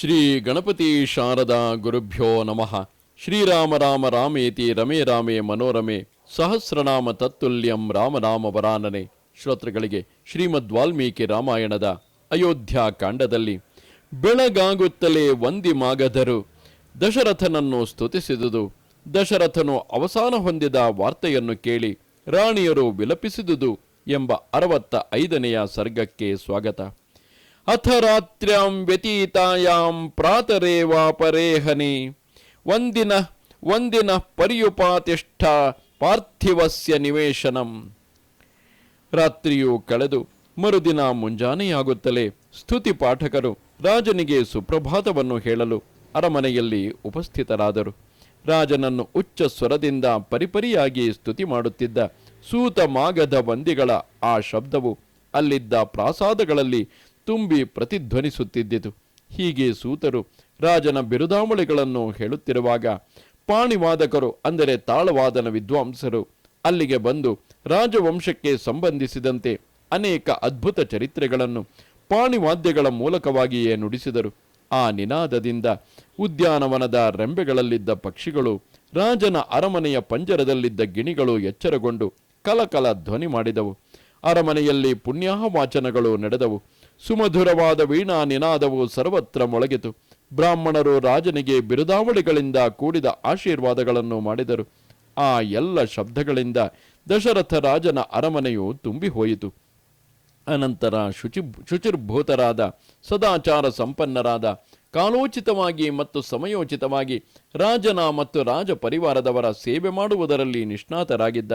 ಶ್ರೀ ಗಣಪತಿ ಶಾರದಾ ಗುರುಭ್ಯೋ ನಮಃ. ಶ್ರೀರಾಮ ರಾಮ ರಾಮೇತಿ ರಮೇ ರಾಮೇ ಮನೋರಮೆ ಸಹಸ್ರನಾಮ ತತ್ತುಲ್ಯಂ ರಾಮನಾಮ ವರಾನನೆ. ಶ್ರೋತೃಗಳಿಗೆ ಶ್ರೀಮದ್ ವಾಲ್ಮೀಕಿ ರಾಮಾಯಣದ ಅಯೋಧ್ಯಾ ಕಾಂಡದಲ್ಲಿ ಬೆಳಗಾಗುತ್ತಲೇ ವಂದಿ ಮಾಗಧರು. ದಶರಥನನ್ನು ಸ್ತುತಿಸಿದುದು. ದಶರಥನು ಅವಸಾನ ಹೊಂದಿದ ವಾರ್ತೆಯನ್ನು ಕೇಳಿ ರಾಣಿಯರು ವಿಲಪಿಸಿದುದು ಎಂಬ ಅರವತ್ತ ಐದನೆಯ ಸರ್ಗಕ್ಕೆ ಸ್ವಾಗತ. ಅಥ ರಾತ್ರ್ಯಾಂ ವ್ಯತೀತಾಯಾಂ ಪ್ರಾತರೇವಾಪರೇಹನಿ ಒಂದಿನ ಒಂದಿನ ಪರ್ಯುಪಾತಿಷ್ಠ ಪಾರ್ಥಿವಸ್ಯ ನಿವೇಶನಂ. ರಾತ್ರಿಯು ಕಳೆದು ಮರುದಿನ ಮುಂಜಾನೆಯಾಗುತ್ತಲೇ ಸ್ತುತಿ ಪಾಠಕರು ರಾಜನಿಗೆ ಸುಪ್ರಭಾತವನ್ನು ಹೇಳಲು ಅರಮನೆಯಲ್ಲಿ ಉಪಸ್ಥಿತರಾದರು. ರಾಜನನ್ನು ಉಚ್ಚ ಸ್ವರದಿಂದ ಪರಿಪರಿಯಾಗಿ ಸ್ತುತಿ ಮಾಡುತ್ತಿದ್ದ ಸೂತ ಮಾಗದ ವಂದಿಗಳ ಆ ಶಬ್ದವು ಅಲ್ಲಿದ್ದ ಪ್ರಾಸಾದಗಳಲ್ಲಿ ತುಂಬಿ ಪ್ರತಿಧ್ವನಿಸುತ್ತಿದ್ದಿತು. ಹೀಗೆ ಸೂತರು ರಾಜನ ಬಿರುದಾವಳಿಗಳನ್ನು ಹೇಳುತ್ತಿರುವಾಗ ಪಾಣಿವಾದಕರು, ಅಂದರೆ ತಾಳವಾದನ ವಿದ್ವಾಂಸರು, ಅಲ್ಲಿಗೆ ಬಂದು ರಾಜವಂಶಕ್ಕೆ ಸಂಬಂಧಿಸಿದಂತೆ ಅನೇಕ ಅದ್ಭುತ ಚರಿತ್ರೆಗಳನ್ನು ಪಾಣಿವಾದ್ಯಗಳ ಮೂಲಕವಾಗಿಯೇ ನುಡಿಸಿದರು. ಆ ನಿನಾದದಿಂದ ಉದ್ಯಾನವನದ ರೆಂಬೆಗಳಲ್ಲಿದ್ದ ಪಕ್ಷಿಗಳು, ರಾಜನ ಅರಮನೆಯ ಪಂಜರದಲ್ಲಿದ್ದ ಗಿಣಿಗಳು ಎಚ್ಚರಗೊಂಡು ಕಲಕಲ ಧ್ವನಿ ಮಾಡಿದವು. ಅರಮನೆಯಲ್ಲಿ ಪುಣ್ಯಾಹವಾಚನಗಳು ನಡೆದವು. ಸುಮಧುರವಾದ ವೀಣಾ ನಿನಾದವು ಸರ್ವತ್ರ ಮೊಳಗಿತು. ಬ್ರಾಹ್ಮಣರು ರಾಜನಿಗೆ ಬಿರುದಾವಳಿಗಳಿಂದ ಕೂಡಿದ ಆಶೀರ್ವಾದಗಳನ್ನು ಮಾಡಿದರು. ಆ ಎಲ್ಲ ಶಬ್ದಗಳಿಂದ ದಶರಥ ರಾಜನ ಅರಮನೆಯು ತುಂಬಿ ಹೋಯಿತು ಅನಂತರ ಶುಚಿ ಶುಚಿರ್ಭೂತರಾದ, ಸದಾಚಾರ ಸಂಪನ್ನರಾದ, ಕಾಲೋಚಿತವಾಗಿ ಮತ್ತು ಸಮಯೋಚಿತವಾಗಿ ರಾಜನ ಮತ್ತು ರಾಜ ಪರಿವಾರದವರ ಸೇವೆ ಮಾಡುವುದರಲ್ಲಿ ನಿಷ್ಣಾತರಾಗಿದ್ದ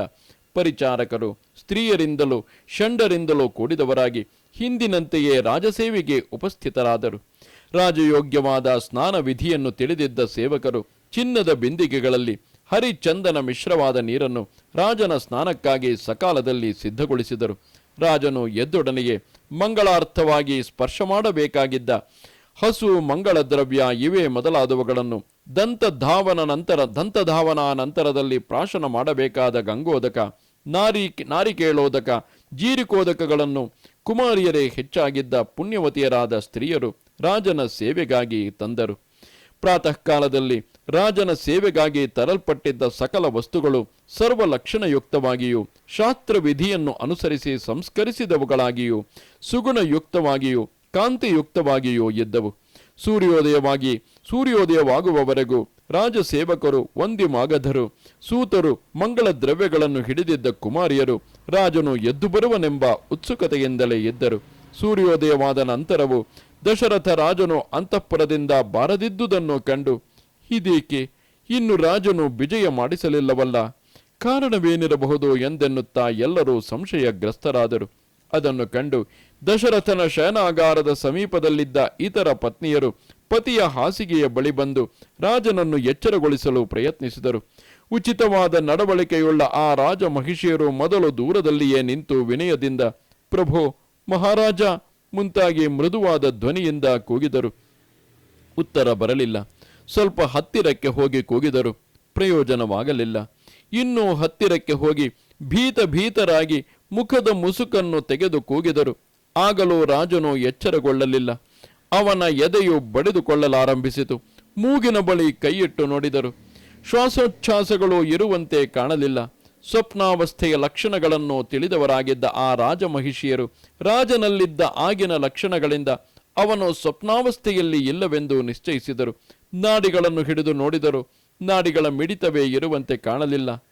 ಪರಿಚಾರಕರು, ಸ್ತ್ರೀಯರಿಂದಲೂ ಷಂಡರಿಂದಲೂ ಕೂಡಿದವರಾಗಿ ಹಿಂದಿನಂತೆಯೇ ರಾಜಸೇವೆಗೆ ಉಪಸ್ಥಿತರಾದರು. ರಾಜಯೋಗ್ಯವಾದ ಸ್ನಾನ ವಿಧಿಯನ್ನು ತಿಳಿದಿದ್ದ ಸೇವಕರು ಚಿನ್ನದ ಬಿಂದಿಗೆಗಳಲ್ಲಿ ಹರಿಚಂದನ ಮಿಶ್ರವಾದ ನೀರನ್ನು ರಾಜನ ಸ್ನಾನಕ್ಕಾಗಿ ಸಕಾಲದಲ್ಲಿ ಸಿದ್ಧಗೊಳಿಸಿದರು. ರಾಜನು ಎದ್ದೊಡನೆಯೇ ಮಂಗಳಾರ್ಥವಾಗಿ ಸ್ಪರ್ಶ ಮಾಡಬೇಕಾಗಿದ್ದ ಹಸು ಮಂಗಳ ದ್ರವ್ಯ ಇವೇ ಮೊದಲಾದವುಗಳನ್ನು ದಂತಧಾವನ ನಂತರ ದಂತಧಾವನ ನಂತರದಲ್ಲಿ ಪ್ರಾಶನ ಮಾಡಬೇಕಾದ ಗಂಗೋದಕ, ನಾರಿ ನಾರಿಕೇಳೋದಕ, ಜೀರಿಕೋದಕಗಳನ್ನು ಕುಮಾರಿಯರೇ ಹೆಚ್ಚಾಗಿದ್ದ ಪುಣ್ಯವತಿಯರಾದ ಸ್ತ್ರೀಯರು ರಾಜನ ಸೇವೆಗಾಗಿ ತಂದರು. ಪ್ರಾತಃ ಕಾಲದಲ್ಲಿ ರಾಜನ ಸೇವೆಗಾಗಿ ತರಲ್ಪಟ್ಟಿದ್ದ ಸಕಲ ವಸ್ತುಗಳು ಸರ್ವ ಲಕ್ಷಣಯುಕ್ತವಾಗಿಯೂ ಶಾಸ್ತ್ರವಿಧಿಯನ್ನು ಅನುಸರಿಸಿ ಸಂಸ್ಕರಿಸಿದವುಗಳಾಗಿಯೂ, ಸುಗುಣಯುಕ್ತವಾಗಿಯೂ, ಕಾಂತಿಯುಕ್ತವಾಗಿಯೂ ಇದ್ದವು. ಸೂರ್ಯೋದಯವಾಗಿ ಸೂರ್ಯೋದಯವಾಗುವವರೆಗೂ ರಾಜ ಸೇವಕರು ಒಂದಿ ಮಾಗಧರು ಸೂತರು ಮಂಗಳ ದ್ರವ್ಯಗಳನ್ನು ಹಿಡಿದಿದ್ದ ಕುಮಾರಿಯರು ರಾಜನು ಎದ್ದು ಬರುವನೆಂಬ ಉತ್ಸುಕತೆಯಿಂದಲೇ ಇದ್ದರು ಸೂರ್ಯೋದಯವಾದ ನಂತರವು ದಶರಥ ರಾಜನು ಅಂತಃಪುರದಿಂದ ಬಾರದಿದ್ದುದನ್ನು ಕಂಡು ಇದೇಕೆ ಇನ್ನು ರಾಜನು ವಿಜಯ ಮಾಡಿಸಲಿಲ್ಲವಲ್ಲ? ಕಾರಣವೇನಿರಬಹುದು ಎಂದೆನ್ನುತ್ತಾ ಎಲ್ಲರೂ ಸಂಶಯಗ್ರಸ್ತರಾದರು. ಅದನ್ನು ಕಂಡು ದಶರಥನ ಶಯನಾಗಾರದ ಸಮೀಪದಲ್ಲಿದ್ದ ಇತರ ಪತ್ನಿಯರು ಪತಿಯ ಹಾಸಿಗೆಯ ಬಳಿ ಬಂದು ರಾಜನನ್ನು ಎಚ್ಚರಗೊಳಿಸಲು ಪ್ರಯತ್ನಿಸಿದರು. ಉಚಿತವಾದ ನಡವಳಿಕೆಯುಳ್ಳ ಆ ರಾಜ ಮಹಿಷಿಯರು ಮೊದಲು ದೂರದಲ್ಲಿಯೇ ನಿಂತು ವಿನಯದಿಂದ, ಪ್ರಭೋ, ಮಹಾರಾಜ! ಮುಂತಾಗಿ ಮೃದುವಾದ ಧ್ವನಿಯಿಂದ ಕೂಗಿದರು. ಉತ್ತರ ಬರಲಿಲ್ಲ. ಸ್ವಲ್ಪ ಹತ್ತಿರಕ್ಕೆ ಹೋಗಿ ಕೂಗಿದರು. ಪ್ರಯೋಜನವಾಗಲಿಲ್ಲ. ಇನ್ನೂ ಹತ್ತಿರಕ್ಕೆ ಹೋಗಿ ಭೀತ ಭೀತರಾಗಿ ಮುಖದ ಮುಸುಕನ್ನು ತೆಗೆದು ಕೂಗಿದರು. ಆಗಲೂ ರಾಜನು ಎಚ್ಚರಗೊಳ್ಳಲಿಲ್ಲ. ಅವನ ಎದೆಯು ಬಡಿದುಕೊಳ್ಳಲಾರಂಭಿಸಿತು. ಮೂಗಿನ ಬಳಿ ಕೈಯಿಟ್ಟು ನೋಡಿದರು. ಶ್ವಾಸೋಚ್ಛ್ವಾಸಗಳು ಇರುವಂತೆ ಕಾಣಲಿಲ್ಲ. ಸ್ವಪ್ನಾವಸ್ಥೆಯ ಲಕ್ಷಣಗಳನ್ನು ತಿಳಿದವರಾಗಿದ್ದ ಆ ರಾಜಮಹಿಷಿಯರು ರಾಜನಲ್ಲಿದ್ದ ಆಗಿನ ಲಕ್ಷಣಗಳಿಂದ ಅವನು ಸ್ವಪ್ನಾವಸ್ಥೆಯಲ್ಲಿ ಇಲ್ಲವೆಂದು ನಿಶ್ಚಯಿಸಿದರು. ನಾಡಿಗಳನ್ನು ಹಿಡಿದು ನೋಡಿದರು. ನಾಡಿಗಳ ಮಿಡಿತವೇ ಇರುವಂತೆ ಕಾಣಲಿಲ್ಲ.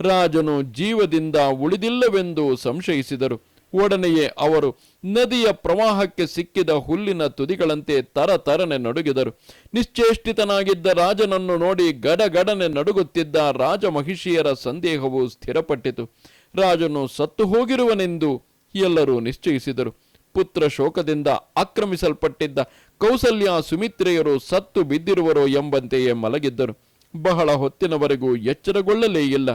ರಾಜನು ಜೀವದಿಂದ ಉಳಿದಿಲ್ಲವೆಂದು ಸಂಶಯಿಸಿದರು. ಒಡನೆಯೇ ಅವರು ನದಿಯ ಪ್ರವಾಹಕ್ಕೆ ಸಿಕ್ಕಿದ ಹುಲ್ಲಿನ ತುದಿಗಳಂತೆ ತರತರನೆ ನಡುಗಿದರು. ನಿಶ್ಚೇಷ್ಟಿತನಾಗಿದ್ದ ರಾಜನನ್ನು ನೋಡಿ ಗಡಗಡನೆ ನಡುಗುತ್ತಿದ್ದ ರಾಜಮಹಿಷಿಯರ ಸಂದೇಹವು ಸ್ಥಿರಪಟ್ಟಿತು. ರಾಜನು ಸತ್ತು ಹೋಗಿರುವನೆಂದು ಎಲ್ಲರೂ ನಿಶ್ಚಯಿಸಿದರು. ಪುತ್ರ ಶೋಕದಿಂದ ಆಕ್ರಮಿಸಲ್ಪಟ್ಟಿದ್ದ ಕೌಸಲ್ಯ ಸುಮಿತ್ರೆಯರು ಸತ್ತು ಬಿದ್ದಿರುವರು ಎಂಬಂತೆಯೇ ಮಲಗಿದ್ದರು. ಬಹಳ ಹೊತ್ತಿನವರೆಗೂ ಎಚ್ಚರಗೊಳ್ಳಲೇ ಇಲ್ಲ.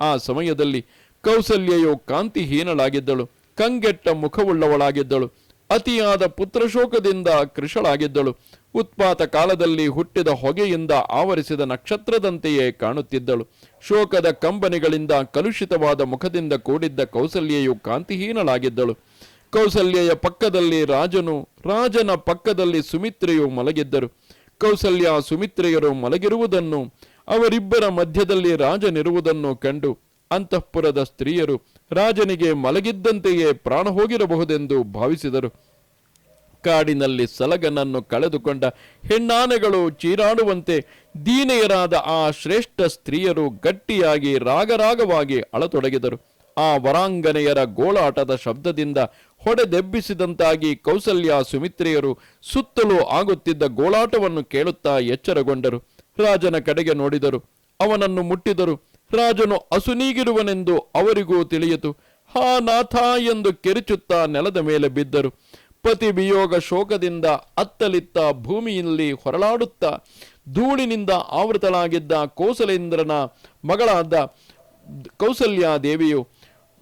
ಆ ಸಮಯದಲ್ಲಿ ಕೌಸಲ್ಯೆಯು ಕಾಂತಿಹೀನಳಾಗಿದ್ದಳು. ಕಂಗೆಟ್ಟ ಮುಖವುಳ್ಳವಳಾಗಿದ್ದಳು. ಅತಿಯಾದ ಪುತ್ರಶೋಕದಿಂದ ಕೃಶಳಾಗಿದ್ದಳು. ಉತ್ಪಾತ ಕಾಲದಲ್ಲಿ ಹುಟ್ಟಿದ ಹೊಗೆಯಿಂದ ಆವರಿಸಿದ ನಕ್ಷತ್ರದಂತೆಯೇ ಕಾಣುತ್ತಿದ್ದಳು. ಶೋಕದ ಕಂಬನಿಗಳಿಂದ ಕಲುಷಿತವಾದ ಮುಖದಿಂದ ಕೂಡಿದ್ದ ಕೌಸಲ್ಯೆಯು ಕಾಂತಿಹೀನಳಾಗಿದ್ದಳು. ಕೌಸಲ್ಯೆಯ ಪಕ್ಕದಲ್ಲಿ ರಾಜನು, ರಾಜನ ಪಕ್ಕದಲ್ಲಿ ಸುಮಿತ್ರೆಯು ಮಲಗಿದ್ದರು. ಕೌಸಲ್ಯ ಸುಮಿತ್ರೆಯರು ಮಲಗಿರುವುದನ್ನು, ಅವರಿಬ್ಬರ ಮಧ್ಯದಲ್ಲಿ ರಾಜನಿರುವುದನ್ನು ಕಂಡು ಅಂತಃಪುರದ ಸ್ತ್ರೀಯರು ರಾಜನಿಗೆ ಮಲಗಿದ್ದಂತೆಯೇ ಪ್ರಾಣ ಹೋಗಿರಬಹುದೆಂದು ಭಾವಿಸಿದರು. ಕಾಡಿನಲ್ಲಿ ಸಲಗನನ್ನು ಕಳೆದುಕೊಂಡ ಹೆಣ್ಣಾನೆಗಳು ಚೀರಾಡುವಂತೆ ದೀನೆಯರಾದ ಆ ಶ್ರೇಷ್ಠ ಸ್ತ್ರೀಯರು ಗಟ್ಟಿಯಾಗಿ ರಾಗರಾಗವಾಗಿ ಅಳತೊಡಗಿದರು. ಆ ವರಾಂಗನೆಯರ ಗೋಳಾಟದ ಶಬ್ದದಿಂದ ಹೊಡೆದೆಬ್ಬಿಸಿದಂತಾಗಿ ಕೌಸಲ್ಯ ಸುಮಿತ್ರೆಯರು ಸುತ್ತಲೂ ಆಗುತ್ತಿದ್ದ ಗೋಳಾಟವನ್ನು ಕೇಳುತ್ತಾ ಎಚ್ಚರಗೊಂಡರು. ರಾಜನ ಕಡೆಗೆ ನೋಡಿದರು. ಅವನನ್ನು ಮುಟ್ಟಿದರು. ರಾಜನು ಅಸುನೀಗಿರುವನೆಂದು ಅವರಿಗೂ ತಿಳಿಯಿತು. ಹಾ ನಾಥ ಎಂದು ಕೆರಿಚುತ್ತಾ ನೆಲದ ಮೇಲೆ ಬಿದ್ದರು. ಪತಿ ವಿಯೋಗ ಶೋಕದಿಂದ ಅತ್ತಲಿತ್ತ ಭೂಮಿಯಲ್ಲಿ ಹೊರಳಾಡುತ್ತಾ ಧೂಳಿನಿಂದ ಆವೃತಳಾಗಿದ್ದ ಕೋಸಲೇಂದ್ರನ ಮಗಳಾದ ಕೌಸಲ್ಯ ದೇವಿಯು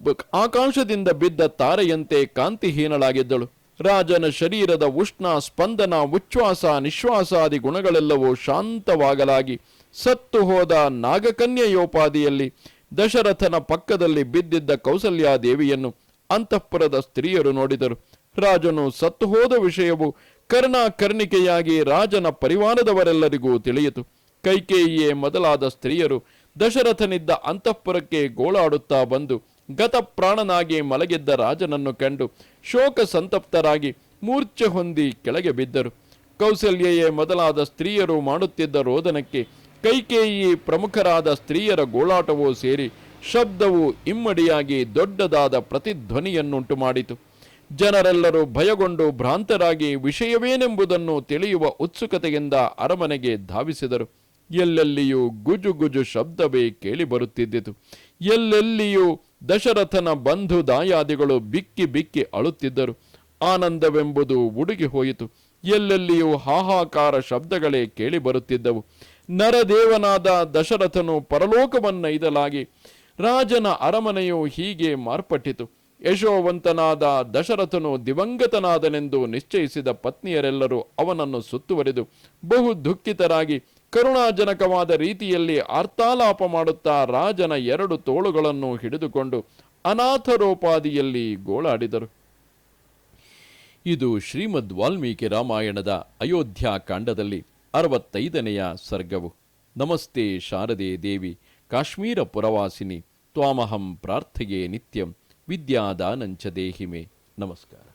ಬ- ಆಕಾಶದಿಂದ ಬಿದ್ದ ತಾರೆಯಂತೆ ಕಾಂತಿಹೀನಳಾಗಿದ್ದಳು. ರಾಜನ ಶರೀರದ ಉಷ್ಣ, ಸ್ಪಂದನ, ಉಚ್ಛ್ವಾಸ, ನಿಶ್ವಾಸಾದಿ ಗುಣಗಳೆಲ್ಲವೂ ಶಾಂತವಾಗಲಾಗಿ ಸತ್ತು ಹೋದ ನಾಗಕನ್ಯೆಯೋಪಾದಿಯಲ್ಲಿ ದಶರಥನ ಪಕ್ಕದಲ್ಲಿ ಬಿದ್ದಿದ್ದ ಕೌಸಲ್ಯಾದೇವಿಯನ್ನು ಅಂತಃಪುರದ ಸ್ತ್ರೀಯರು ನೋಡಿದರು. ರಾಜನು ಸತ್ತು ಹೋದ ವಿಷಯವು ಕರ್ಣ ಕರ್ಣಿಕೆಯಾಗಿ ರಾಜನ ಪರಿವಾರದವರೆಲ್ಲರಿಗೂ ತಿಳಿಯಿತು. ಕೈಕೇಯಿಯೇ ಮೊದಲಾದ ಸ್ತ್ರೀಯರು ದಶರಥನಿದ್ದ ಅಂತಃಪುರಕ್ಕೆ ಗೋಳಾಡುತ್ತಾ ಬಂದು ಗತ ಪ್ರಾಣನಾಗಿ ಮಲಗಿದ್ದ ರಾಜನನ್ನು ಕಂಡು ಶೋಕ ಸಂತಪ್ತರಾಗಿ ಮೂರ್ಛೆ ಹೊಂದಿ ಕೆಳಗೆ ಬಿದ್ದರು. ಕೌಸಲ್ಯೆಯೇ ಮೊದಲಾದ ಸ್ತ್ರೀಯರು ಮಾಡುತ್ತಿದ್ದ ರೋದನಕ್ಕೆ ಕೈಕೇಯಿ ಪ್ರಮುಖರಾದ ಸ್ತ್ರೀಯರ ಗೋಳಾಟವೂ ಸೇರಿ ಶಬ್ದವು ಇಮ್ಮಡಿಯಾಗಿ ದೊಡ್ಡದಾದ ಪ್ರತಿಧ್ವನಿಯನ್ನುಂಟು ಮಾಡಿತು. ಜನರೆಲ್ಲರೂ ಭಯಗೊಂಡು ಭ್ರಾಂತರಾಗಿ ವಿಷಯವೇನೆಂಬುದನ್ನು ತಿಳಿಯುವ ಉತ್ಸುಕತೆಯಿಂದ ಅರಮನೆಗೆ ಧಾವಿಸಿದರು. ಎಲ್ಲೆಲ್ಲಿಯೂ ಗುಜುಗುಜು ಗುಜು ಶಬ್ದವೇ ಕೇಳಿಬರುತ್ತಿದ್ದಿತು ಎಲ್ಲೆಲ್ಲಿಯೂ ದಶರಥನ ಬಂಧು ದಾಯಾದಿಗಳು ಬಿಕ್ಕಿ ಬಿಕ್ಕಿ ಅಳುತ್ತಿದ್ದರು. ಆನಂದವೆಂಬುದು ಉಡುಗಿ ಹೋಯಿತು. ಎಲ್ಲೆಲ್ಲಿಯೂ ಹಾಹಾಕಾರ ಶಬ್ದಗಳೇ ಕೇಳಿ ಬರುತ್ತಿದ್ದವು. ನರದೇವನಾದ ದಶರಥನು ಪರಲೋಕವನ್ನೈದಲಾಗಿ ರಾಜನ ಅರಮನೆಯು ಹೀಗೆ ಮಾರ್ಪಟ್ಟಿತು. ಯಶೋವಂತನಾದ ದಶರಥನು ದಿವಂಗತನಾದನೆಂದು ನಿಶ್ಚಯಿಸಿದ ಪತ್ನಿಯರೆಲ್ಲರೂ ಅವನನ್ನು ಸುತ್ತುವರೆದು ಬಹು ದುಃಖಿತರಾಗಿ ಕರುಣಾಜನಕವಾದ ರೀತಿಯಲ್ಲಿ ಅರ್ಥಾಲಾಪ ಮಾಡುತ್ತಾ ರಾಜನ ಎರಡು ತೋಳುಗಳನ್ನು ಹಿಡಿದುಕೊಂಡು ಅನಾಥರೋಪಾದಿಯಲ್ಲಿ ಗೋಳಾಡಿದರು. ಇದು ಶ್ರೀಮದ್ ವಾಲ್ಮೀಕಿ ರಾಮಾಯಣದ ಅಯೋಧ್ಯ ಕಾಂಡದಲ್ಲಿ ಅರವತ್ತೈದನೆಯ ಸರ್ಗವು. ನಮಸ್ತೆ ಶಾರದೆ ದೇವಿ, ಕಾಶ್ಮೀರ ಪುರವಾಸಿನಿ, ತ್ವಾಮಹಂ ಪ್ರಾರ್ಥೆಯೇ ನಿತ್ಯಂ, ವಿದ್ಯಾದಾನಂಚ ದೇಹಿಮೆ. ನಮಸ್ಕಾರ.